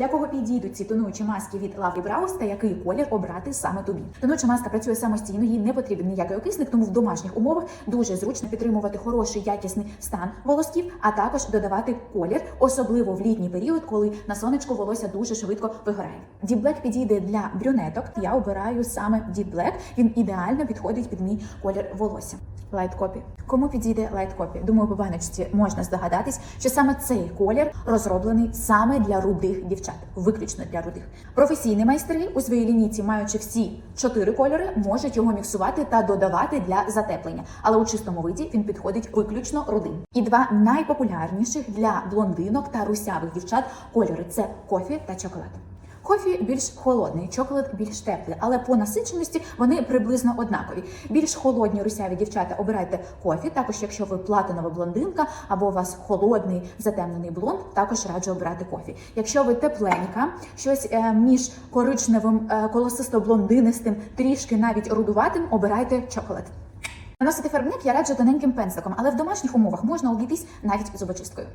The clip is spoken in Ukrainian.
Для кого підійдуть ці тонуючі маски від Лаврі Браус та який колір обрати саме тобі? Тонуюча маска працює самостійно, їй не потрібен ніякий окисник, тому в домашніх умовах дуже зручно підтримувати хороший якісний стан волосків, а також додавати колір, особливо в літній період, коли на сонечку волосся дуже швидко вигорає. Deep Black підійде для брюнеток. Я обираю саме Deep Black. Він ідеально підходить під мій колір волосся. Light Copy. Кому підійде Light Copy? Думаю, по баночці можна здогадатись, що саме цей колір розроблений саме для рудих дівчат, виключно для рудих. Професійні майстри у своїй лінійці, маючи всі чотири кольори, можуть його міксувати та додавати для затеплення. Але у чистому виді він підходить виключно рудим. І два найпопулярніших для блондинок та русявих дівчат кольори це кофі та чоколад. Кофі більш холодний, чоколад більш теплий, але по насиченості вони приблизно однакові. Більш холодні русяві дівчата обирайте кофі. Також, якщо ви платинова блондинка або у вас холодний затемнений блонд, також раджу обирати кофі. Якщо ви тепленька, щось е, між коричневим е, колосисто-блондинистим, трішки навіть рудуватим, обирайте чоколад. Наносити фарбник я раджу тоненьким пензликом, але в домашніх умовах можна обійтись навіть зубочисткою.